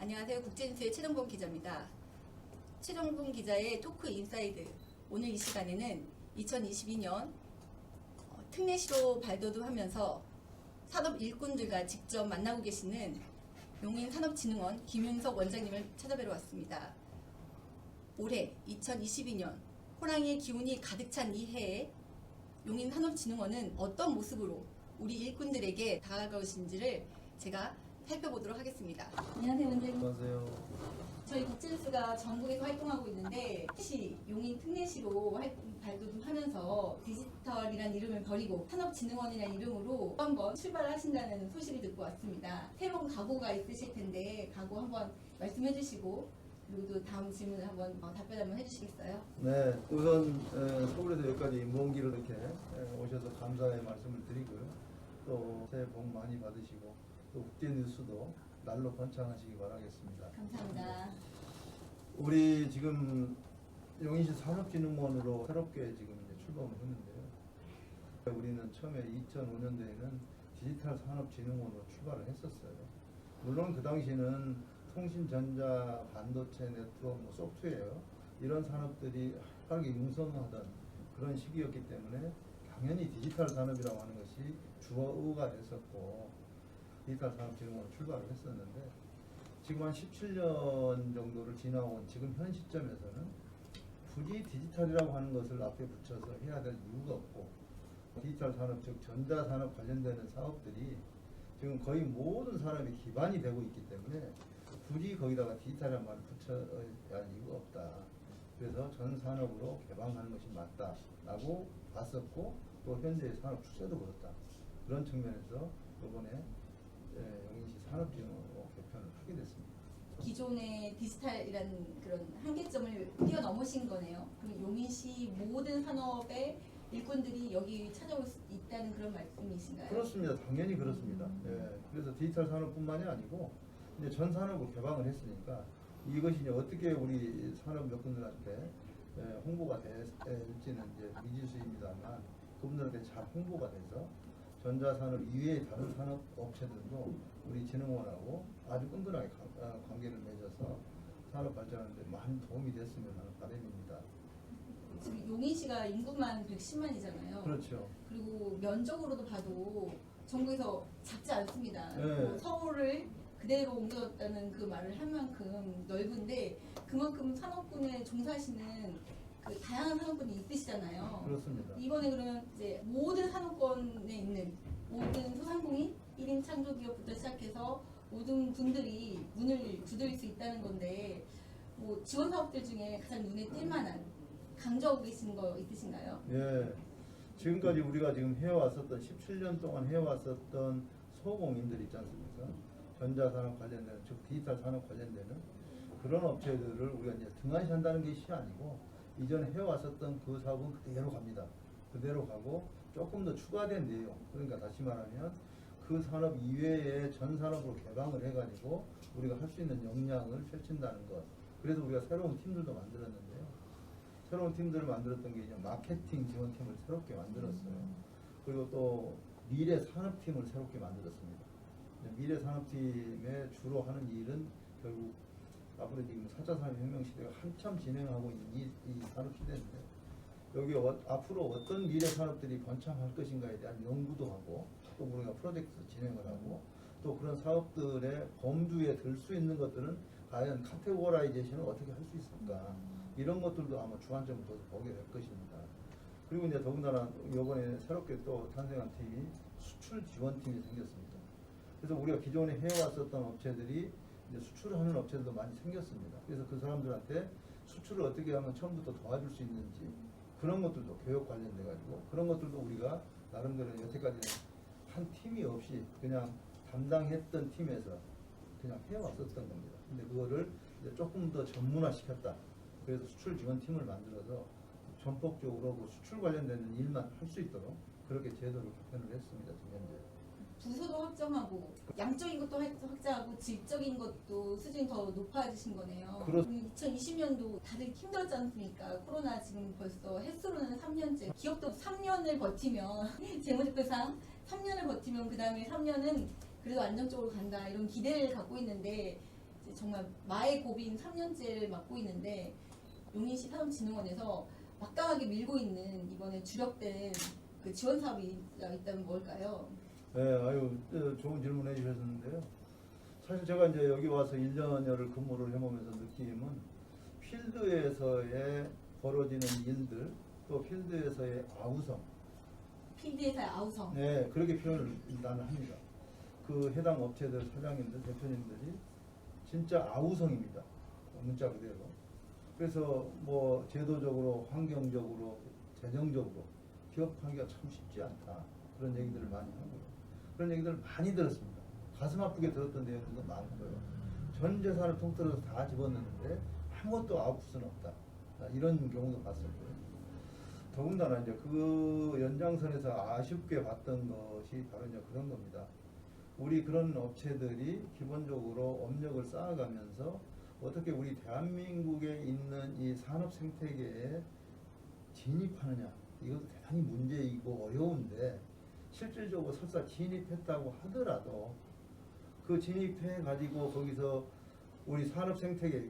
안녕하세요. 국제뉴스의 최정봉 기자입니다. 최정봉 기자의 토크 인사이드. 오늘 이 시간에는 2022년 어, 특례시로 발돋움하면서 산업 일꾼들과 직접 만나고 계시는 용인산업진흥원 김윤석 원장님을 찾아뵈러 왔습니다. 올해 2022년 호랑이의 기운이 가득 찬 이 해에 용인산업진흥원은 어떤 모습으로 우리 일꾼들에게 다가가신지를 제가 살펴보도록 하겠습니다. 안녕하세요, 원장님. 안녕하세요. 저희 국제뉴스가 전국에서 활동하고 있는데 시 용인 특례시로 활- 발돋움하면서 디지털이라는 이름을 버리고 산업진흥원이라는 이름으로 한번 출발하신다는 소식을 듣고 왔습니다. 새로운 각오가 있으실 텐데 각오 한번 말씀해 주시고 그리고 또 다음 질문 한번 어, 답변 한번 해주시겠어요? 네, 우선 에, 서울에서 여기까지 먼 길을 이렇게 에, 오셔서 감사의 말씀을 드리고요. 또 새해 복 많이 받으시고 또 국제 뉴스도 날로 번창하시기 바라겠습니다. 감사합니다. 우리 지금 용인시 산업진흥원으로 새롭게 지금 이제 출범을 했는데요. 우리는 처음에 2005년도에는 디지털 산업진흥원으로 출발을 했었어요. 물론 그 당시는 통신, 전자, 반도체, 네트워크, 뭐 소프트웨어 이런 산업들이 활발하게 융성하던 그런 시기였기 때문에 당연히 디지털 산업이라고 하는 것이 주어가 됐었고 디지털 산업진흥원으로 출발을 했었는데 지금 한 17년 정도를 지나온 지금 현 시점에서는 굳이 디지털이라고 하는 것을 앞에 붙여서 해야 될 이유가 없고 디지털 산업 즉 전자 산업 관련되는 사업들이 지금 거의 모든 산업이 기반이 되고 있기 때문에 굳이 거기다가 디지털이라는 말을 붙여야 할 이유가 없다. 그래서 전 산업으로 개방하는 것이 맞다라고 봤었고 또 현재의 산업 추세도 그렇다. 그런 측면에서 이번에 예, 용인시 산업진흥원으로 개편을 하게 됐습니다. 기존의 디지털이라는 그런 한계점을 뛰어넘으신 거네요. 그럼 용인시 모든 산업의 일꾼들이 여기 찾아올 수 있다는 그런 말씀이신가요? 그렇습니다. 당연히 그렇습니다. 예, 그래서 디지털 산업뿐만이 아니고 이제 전 산업을 개방을 했으니까 이것이 이제 어떻게 우리 산업 여건들한테 예, 홍보가 될지는 이제 미지수입니다만 그분들한테 잘 홍보가 돼서 전자산업 이외의 다른 산업 업체들도 우리 진흥원하고 아주 끈끈하게 관- 아, 관계를 맺어서 산업 발전하는데 많은 도움이 됐으면 하는 바람입니다. 지금 용인시가 인구만 110만이잖아요. 그렇죠. 그리고 면적으로도 봐도 전국에서 작지 않습니다. 네. 뭐 서울을 그대로 옮겼다는 그 말을 할 만큼 넓은데 그만큼 산업군에 종사하시는 그 다양한 산업군이 있으시잖아요. 그렇습니다. 이번에 그러면 이제 모든 산업권에 있는 모든 소상공인 1인 창조기업부터 시작해서 모든 분들이 문을 두드릴 수 있다는 건데 뭐 지원 사업들 중에 가장 눈에 띌 만한 강조하고 계신 거 있으신가요? 예. 지금까지 우리가 지금 해왔었던 17년 동안 해왔었던 소공인들 있지 않습니까? 전자산업 관련되는 즉 디지털 산업 관련되는 그런 업체들을 우리가 이제 등한시한다는 것이 아니고 이전에 해왔었던 그 사업은 그대로 갑니다. 그대로 가고 조금 더 추가된 내용 그러니까 다시 말하면 그 산업 이외에 전 산업으로 개방을 해가지고 우리가 할 수 있는 역량을 펼친다는 것. 그래서 우리가 새로운 팀들도 만들었는데요. 새로운 팀들을 만들었던 게 이제 마케팅 지원팀을 새롭게 만들었어요. 그리고 또 미래 산업팀을 새롭게 만들었습니다. 미래 산업팀에 주로 하는 일은 결국 앞으로 지금 4차 산업혁명 시대가 한참 진행하고 있는 이, 이 산업 시대인데 여기 어, 앞으로 어떤 미래 산업들이 번창할 것인가에 대한 연구도 하고 또 우리가 프로젝트 진행을 하고 또 그런 사업들의 범주에 들 수 있는 것들은 과연 카테고라이제이션을 어떻게 할 수 있을까 이런 것들도 아마 주안점을 둬서 보게 될 것입니다. 그리고 이제 더군다나 이번에 새롭게 또 탄생한 팀이 수출 지원팀이 생겼습니다. 그래서 우리가 기존에 해왔었던 업체들이 이제 수출하는 업체들도 많이 생겼습니다. 그래서 그 사람들한테 수출을 어떻게 하면 처음부터 도와줄 수 있는지 그런 것들도 교육 관련돼 가지고 그런 것들도 우리가 나름대로 여태까지는 한 팀이 없이 그냥 담당했던 팀에서 그냥 해왔었던 겁니다. 근데 그거를 조금 더 전문화 시켰다. 그래서 수출 지원 팀을 만들어서 전폭적으로 그 수출 관련되는 일만 할 수 있도록 그렇게 제도를 개편을 했습니다. 지금 현재. 부서도 확정하고 양적인 것도 확- 확장하고 질적인 것도 수준이 더 높아지신 거네요. 그렇- 2020년도 다들 힘들었지 않습니까? 코로나 지금 벌써 횟수로는 3년째. 기업도 3년을 버티면 재무제표상 3년을 버티면 그 다음에 3년은 그래도 안정적으로 간다 이런 기대를 갖고 있는데 이제 정말 마의 고비인 3년째를 맡고 있는데 용인시 산업진흥원에서 막강하게 밀고 있는 이번에 주력된 그 지원 사업이 있다면 뭘까요? 네, 아유, 어, 좋은 질문 해 주셨는데요. 사실 제가 이제 여기 와서 1년여를 근무를 해보면서 느낌은 필드에서의 벌어지는 일들, 또 필드에서의 아우성, 필드에서의 아우성. 네, 그렇게 표현을 나는 합니다. 그 해당 업체들 사장님들, 대표님들이 진짜 아우성입니다. 문자 그대로. 그래서 뭐 제도적으로, 환경적으로, 재정적으로 기업 하기가 참 쉽지 않다. 그런 얘기들을 많이 하고요. 그런 얘기들을 많이 들었습니다. 가슴 아프게 들었던 내용들도 많고요. 전 재산을 통틀어서 다 집었는데 아무것도 아웃은 없다. 아, 이런 경우도 봤었고요. 더군다나 이제 그 연장선에서 아쉽게 봤던 것이 바로 이제 그런 겁니다. 우리 그런 업체들이 기본적으로 업력을 쌓아가면서 어떻게 우리 대한민국에 있는 이 산업 생태계에 진입하느냐 이것도 대단히 문제이고 어려운데 실질적으로 설사 진입했다고 하더라도 그 진입해 가지고 거기서 우리 산업 생태계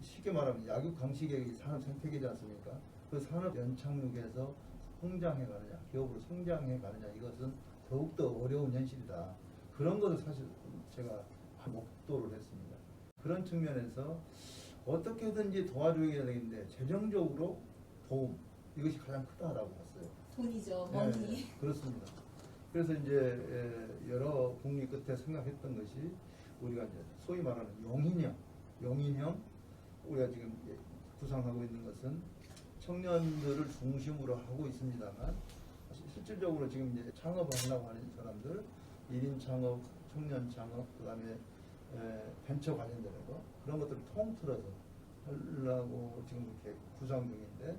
쉽게 말하면 약육 강식의 산업 생태계지 않습니까? 그 산업 연착륙에서 성장해 가느냐, 기업으로 성장해 가느냐 이것은 더욱더 어려운 현실이다. 그런 것을 사실 제가 목도를 했습니다. 그런 측면에서 어떻게든지 도와줘야 되는데 재정적으로 도움 이것이 가장 크다라고 봤어요. 돈이죠, 네, 머니. 그렇습니다. 그래서 이제 에, 여러 국리 끝에 생각했던 것이 우리가 이제 소위 말하는 용인형, 용인형 우리가 지금 예, 구상하고 있는 것은 청년들을 중심으로 하고 있습니다만 시- 실질적으로 지금 이제 창업을 하려고 하는 사람들, 1인 창업, 청년 창업, 그다음에 에, 벤처 관련된 거 그런 것들을 통틀어서 하려고 지금 이렇게 구상 중인데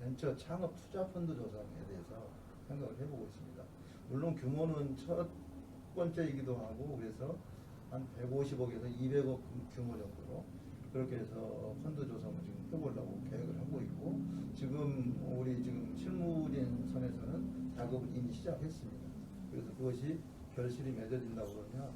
벤처 창업 투자 펀드 조성에 대해서 생각을 해보고 있습니다. 물론 규모는 첫 번째이기도 하고 그래서 한 150억에서 200억 규모 정도로 그렇게 해서 펀드 조성을 지금 해보려고 계획을 하고 있고 지금 우리 지금 실무진 선에서는 작업을 이미 시작했습니다. 그래서 그것이 결실이 맺어진다 그러면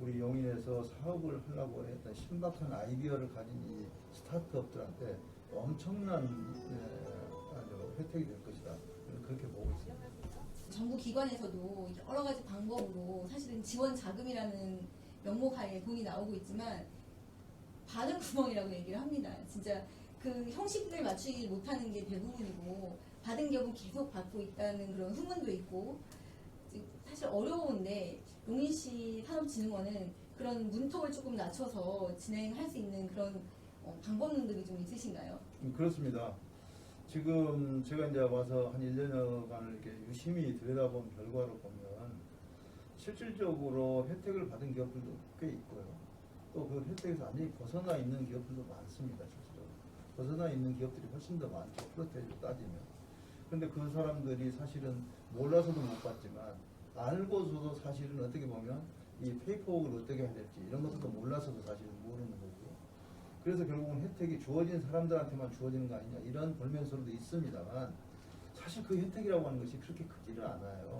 우리 용인에서 사업을 하려고 했던 신박한 아이디어를 가진 이 스타트업들한테 엄청난 에, 아주 혜택이 될 것이다. 그렇게 보고 있습니다. 정부 기관에서도 여러 가지 방법으로 사실은 지원 자금이라는 명목 하에 돈이 나오고 있지만 바른 구멍이라고 얘기를 합니다. 진짜 그 형식을 맞추지 못하는 게 대부분이고 받은 기업은 계속 받고 있다는 그런 후문도 있고 사실 어려운데 용인시 산업진흥원은 그런 문턱을 조금 낮춰서 진행할 수 있는 그런 어, 방법론들이 좀 있으신가요? 음, 그렇습니다. 지금 제가 이제 와서 한 1년여간을 이렇게 유심히 들여다본 결과로 보면 실질적으로 혜택을 받은 기업들도 꽤 있고요. 또 그 혜택에서 완전히 벗어나 있는 기업들도 많습니다. 실제로. 벗어나 있는 기업들이 훨씬 더 많죠. 프로테이로 따지면. 근데 그 사람들이 사실은 몰라서도 못 받지만 알고서도 사실은 어떻게 보면 이 페이퍼웍을 어떻게 해야 될지 이런 것들도 몰라서도 사실은 모르는 거고요. 그래서 결국은 혜택이 주어진 사람들한테만 주어지는 거 아니냐 이런 볼면서도 있습니다만 사실 그 혜택이라고 하는 것이 그렇게 크지를 않아요.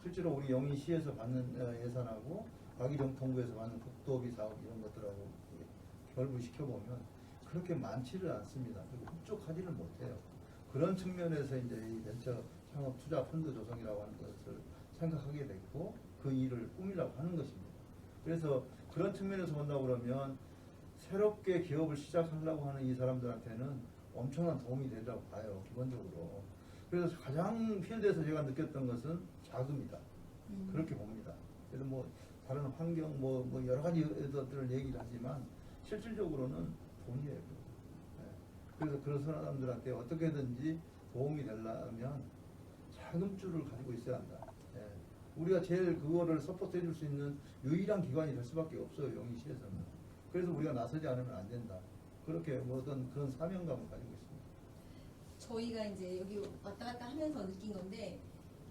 실제로 우리 영희시에서 받는 어, 예산하고 과기정통부에서 받는 국도비 사업 이런 것들하고 결부시켜 보면 그렇게 많지를 않습니다. 그리고 흡족하지를 못해요. 그런 측면에서 이제 이 벤처 창업 투자 펀드 조성이라고 하는 것을 생각하게 됐고 그 일을 꾸미려고 하는 것입니다. 그래서 그런 측면에서 본다 그러면 새롭게 기업을 시작하려고 하는 이 사람들한테는 엄청난 도움이 되리라고 봐요, 기본적으로. 그래서 가장 필드에서 제가 느꼈던 것은 자금이다. 음. 그렇게 봅니다. 그래서 뭐 다른 환경 뭐, 뭐 여러 가지 것들을 얘기를 하지만 실질적으로는 돈이에요. 예. 그래서 그런 사람들한테 어떻게든지 도움이 되려면 자금줄을 가지고 있어야 한다. 예. 우리가 제일 그거를 서포트 해줄 수 있는 유일한 기관이 될 수밖에 없어요. 영희시에서는. 그래서 우리가 나서지 않으면 안 된다. 그렇게 뭐 어떤 그런 사명감을 가지고 있습니다. 저희가 이제 여기 왔다 갔다 하면서 느낀 건데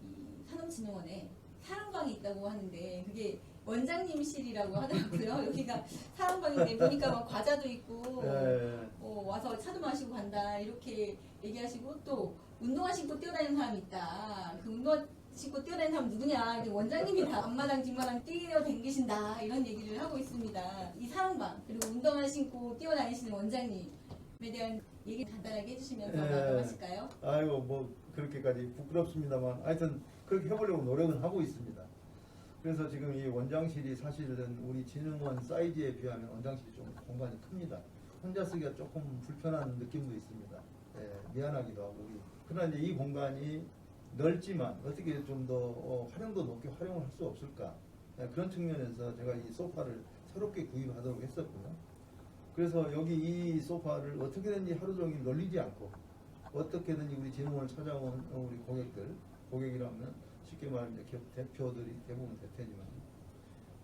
이 산업진흥원에 사랑방이 있다고 하는데 그게 원장님실이라고 하더라고요. 여기가 사랑방인데 보니까 막 과자도 있고 예. 어, 와서 차도 마시고 간다 이렇게 얘기하시고 또 운동화 신고 뛰어다니는 사람이 있다. 그 운동화 신고 뛰어다니는 사람 누구냐? 원장님이 다 앞마당 뒷마당 뛰어댕기신다 이런 얘기를 하고 있습니다. 이 사랑방 그리고 운동화 신고 뛰어다니시는 원장님에 대한 얘기 간단하게 해주시면서 예. 마감하실까요? 아이고 뭐 그렇게까지 부끄럽습니다만 하여튼 그렇게 해보려고 노력은 하고 있습니다. 그래서 지금 이 원장실이 사실은 우리 진흥원 사이즈에 비하면 원장실이 좀 공간이 큽니다. 혼자 쓰기가 조금 불편한 느낌도 있습니다. 예, 미안하기도 하고. 그러나 이제 이 공간이 넓지만 어떻게 좀더 어, 활용도 높게 활용을 할 수 없을까 예, 그런 측면에서 제가 이 소파를 새롭게 구입하도록 했었고요. 그래서 여기 이 소파를 어떻게든지 하루 종일 널리지 않고 어떻게든지 우리 진흥원을 찾아온 우리 고객들, 고객이라면 쉽게 말하면 기업 대표들이 대부분 될 테지만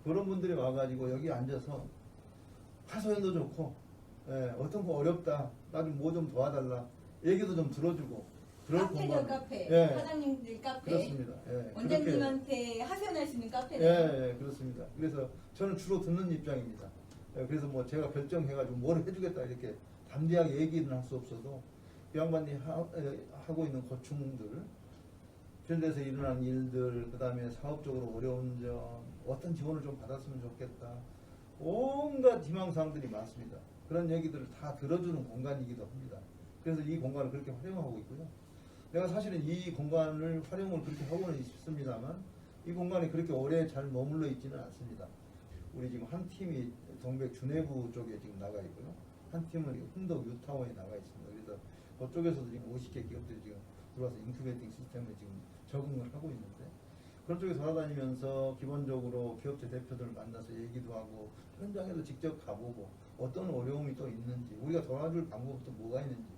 그런 분들이 와가지고 여기 앉아서 하소연도 좋고 예, 어떤 거 어렵다, 나 좀 뭐 좀 도와달라 얘기도 좀 들어주고 그럴 카페죠 공간. 카페 예, 사장님들 카페 그렇습니다. 예, 원장님한테 하소연할 수 있는 카페네 예, 예, 그렇습니다. 그래서 저는 주로 듣는 입장입니다. 예, 그래서 뭐 제가 결정해가지고 뭘 해주겠다 이렇게 담대하게 얘기는 할 수 없어도 이 양반이 하, 에, 하고 있는 고충들, 필드에서 일어난 일들, 그 다음에 사업적으로 어려운 점, 어떤 지원을 좀 받았으면 좋겠다. 온갖 희망사항들이 많습니다. 그런 얘기들을 다 들어주는 공간이기도 합니다. 그래서 이 공간을 그렇게 활용하고 있고요. 내가 사실은 이 공간을 활용을 그렇게 하고는 있습니다만 이 공간이 그렇게 오래 잘 머물러 있지는 않습니다. 우리 지금 한 팀이 동백 주내부 쪽에 지금 나가 있고요. 한 팀은 이 흥덕 유타원에 나가 있습니다. 그래서 그쪽에서도 지금 50개 기업들이 지금 들어와서 인큐베이팅 시스템에 지금 적응을 하고 있는데 그런 쪽에 돌아다니면서 기본적으로 기업체 대표들을 만나서 얘기도 하고 현장에도 직접 가보고 어떤 어려움이 또 있는지 우리가 도와줄 방법도 뭐가 있는지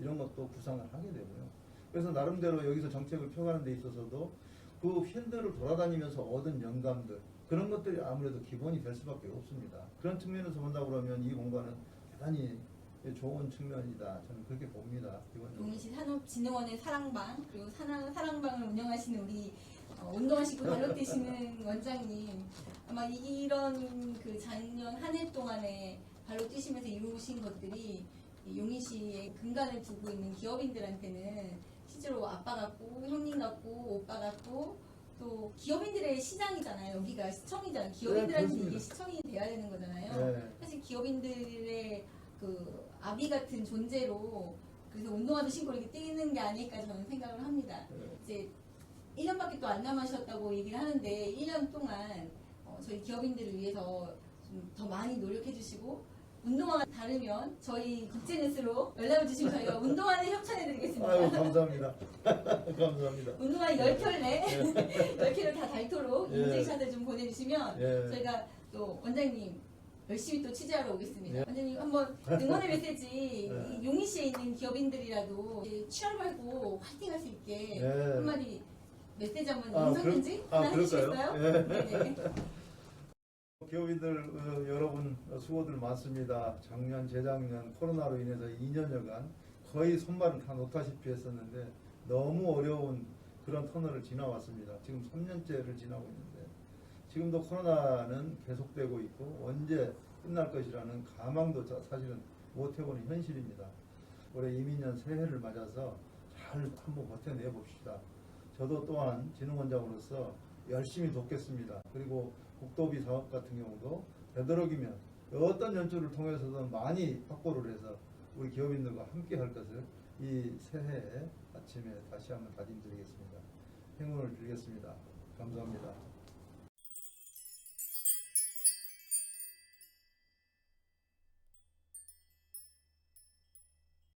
이런 것도 구상을 하게 되고요. 그래서 나름대로 여기서 정책을 펴가는 데 있어서도 그 필드를 돌아다니면서 얻은 영감들 그런 것들이 아무래도 기본이 될 수밖에 없습니다. 그런 측면에서 본다 그러면 이 공간은 대단히 좋은 측면이다. 저는 그렇게 봅니다. 용인시 산업진흥원의 사랑방 그리고 사랑, 사랑방을 운영하시는 우리 어, 운동하시고 발로 뛰시는 원장님 아마 이런 그 작년 한 해 동안에 발로 뛰시면서 이루신 것들이 이 용인시에 근간을 두고 있는 기업인들한테는 실제로 아빠 같고 형님 같고 오빠 같고 또 기업인들의 시장이잖아요. 여기가 시청이잖아요. 기업인들한테 그렇습니다. 이게 시청이 돼야 되는 거잖아요. 네. 사실 기업인들의 그 아비 같은 존재로 그래서 운동화도 신고 이렇게 뛰는 게 아닐까 저는 생각을 합니다. 네. 이제 1년밖에 또 안 남으셨다고 얘기를 하는데 1년 동안 어, 저희 기업인들을 위해서 좀 더 많이 노력해 주시고 운동화가 다르면 저희 국제뉴스로 연락을 주시면 저희가 운동화를 협찬해 드리겠습니다. 아유 감사합니다. 감사합니다. 운동화 10켤레 10켤레 다 닳도록 예. 인증샷을 좀 보내주시면 예. 저희가 또 원장님 열심히 또 취재하러 오겠습니다. 예. 원장님 한번 응원의 메시지 예. 이 용인시에 있는 기업인들이라도 이제 취업 말고 화이팅 할 수 있게 예. 한마디 메시지 한번 아, 영상 그럴- 편지 아, 하나 그럴까요? 해주시겠어요? 예. 네네. 기업인들 어, 여러분 어, 수고들 많습니다. 작년, 재작년 코로나로 인해서 2년여간 거의 손발을 다 놓다시피 했었는데 너무 어려운 그런 터널을 지나왔습니다. 지금 3년째를 지나고 있는데 지금도 코로나는 계속되고 있고 언제 끝날 것이라는 가망도 자- 사실은 못 해보는 현실입니다. 올해 이민년 새해를 맞아서 잘 한번 버텨내 봅시다. 저도 또한 진흥원장으로서 열심히 돕겠습니다. 그리고 국도비 사업 같은 경우도 되도록이면 어떤 연출을 통해서든 많이 확보를 해서 우리 기업인들과 함께 할 것을 이 새해 아침에 다시 한번 다짐드리겠습니다. 행운을 빌겠습니다. 감사합니다.